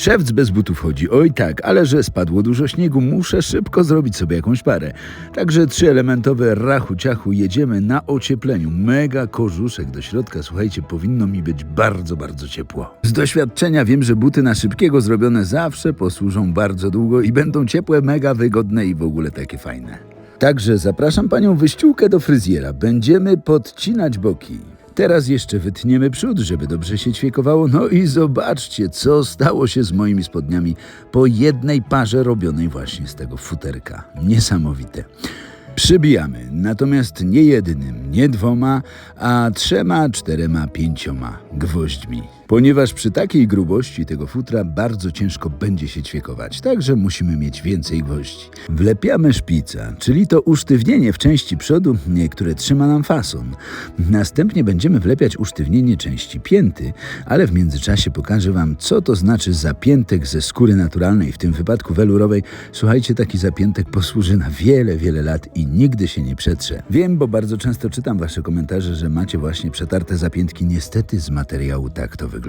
Szewc bez butów chodzi, oj tak, ale że spadło dużo śniegu, muszę szybko zrobić sobie jakąś parę. Także trzyelementowe rachu ciachu jedziemy na ociepleniu. Mega korzuszek do środka, słuchajcie, powinno mi być bardzo, bardzo ciepło. Z doświadczenia wiem, że buty na szybkiego zrobione zawsze posłużą bardzo długo i będą ciepłe, mega wygodne i w ogóle takie fajne. Także zapraszam panią wyściółkę do fryzjera. Będziemy podcinać boki. Teraz jeszcze wytniemy przód, żeby dobrze się ćwiekowało. No i zobaczcie, co stało się z moimi spodniami po jednej parze robionej właśnie z tego futerka. Niesamowite. Przybijamy, natomiast nie jednym, nie dwoma, a trzema, czterema, pięcioma gwoźdźmi. Ponieważ przy takiej grubości tego futra bardzo ciężko będzie się ćwiekować, także musimy mieć więcej gwoździ. Wlepiamy szpica, czyli to usztywnienie w części przodu, które trzyma nam fason. Następnie będziemy wlepiać usztywnienie części pięty, ale w międzyczasie pokażę Wam, co to znaczy zapiętek ze skóry naturalnej, w tym wypadku welurowej. Słuchajcie, taki zapiętek posłuży na wiele, wiele lat i nigdy się nie przetrze. Wiem, bo bardzo często czytam Wasze komentarze, że macie właśnie przetarte zapiętki. Niestety z materiału tak to wygląda.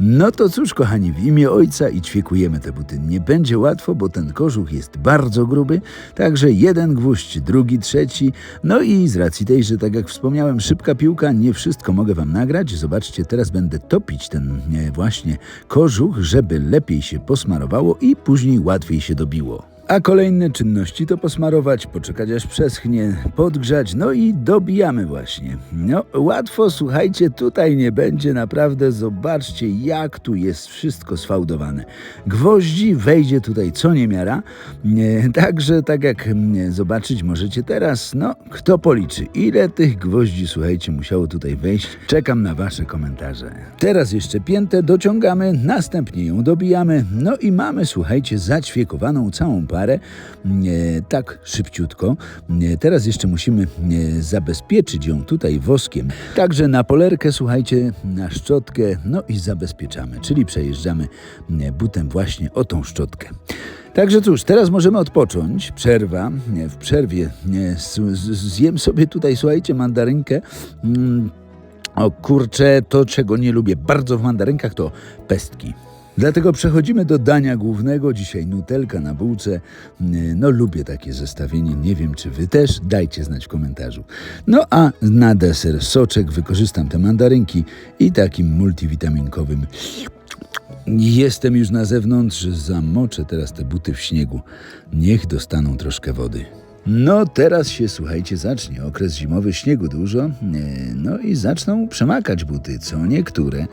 No to cóż, kochani, w imię ojca i ćwiekujemy te buty. Nie będzie łatwo, bo ten kożuch jest bardzo gruby, także jeden gwóźdź, drugi, trzeci. No i z racji tej, że tak jak wspomniałem, szybka piłka, nie wszystko mogę Wam nagrać. Zobaczcie, teraz będę topić ten e, właśnie kożuch, żeby lepiej się posmarowało i później łatwiej się dobiło. A kolejne czynności to posmarować, poczekać aż przeschnie, podgrzać, no i dobijamy właśnie. No łatwo, słuchajcie, tutaj nie będzie, naprawdę zobaczcie jak tu jest wszystko sfałdowane. Gwoździ wejdzie tutaj co niemiara, nie, także tak jak zobaczyć możecie teraz, no kto policzy, ile tych gwoździ, słuchajcie, musiało tutaj wejść. Czekam na wasze komentarze. Teraz jeszcze piętę dociągamy, następnie ją dobijamy, no i mamy, słuchajcie, zaćwiekowaną całą parę, nie, tak szybciutko. Teraz jeszcze musimy zabezpieczyć ją tutaj woskiem. Także na polerkę, słuchajcie, na szczotkę, no i zabezpieczamy, czyli przejeżdżamy butem właśnie o tą szczotkę. Także cóż, teraz możemy odpocząć. Przerwa. W przerwie zjem sobie tutaj, słuchajcie, mandarynkę. Mm, o kurczę, to czego nie lubię bardzo w mandarynkach to pestki. Dlatego przechodzimy do dania głównego. Dzisiaj nutelka na bułce. No lubię takie zestawienie. Nie wiem, czy wy też. Dajcie znać w komentarzu. No a na deser soczek wykorzystam te mandarynki i takim multivitaminkowym Jestem już na zewnątrz, zamoczę teraz te buty w śniegu. Niech dostaną troszkę wody. No teraz się, słuchajcie, zacznie okres zimowy, śniegu dużo, e, no i zaczną przemakać buty, co niektóre,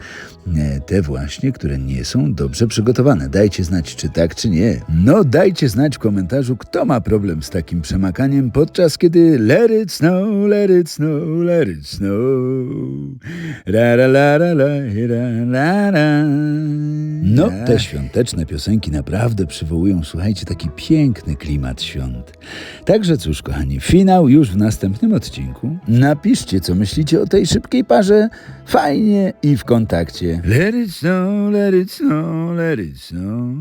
e, te właśnie, które nie są dobrze przygotowane. Dajcie znać, czy tak, czy nie. No dajcie znać w komentarzu, kto ma problem z takim przemakaniem, podczas kiedy let it snow, let it snow, let it snow. Ra, ra, la, ra, la, ra, ra. No, te świąteczne piosenki naprawdę przywołują, słuchajcie, taki piękny klimat świąt. Także cóż, kochani, finał już w następnym odcinku. Napiszcie, co myślicie o tej szybkiej parze. Fajnie i w kontakcie. Let it snow, let it snow, let it snow.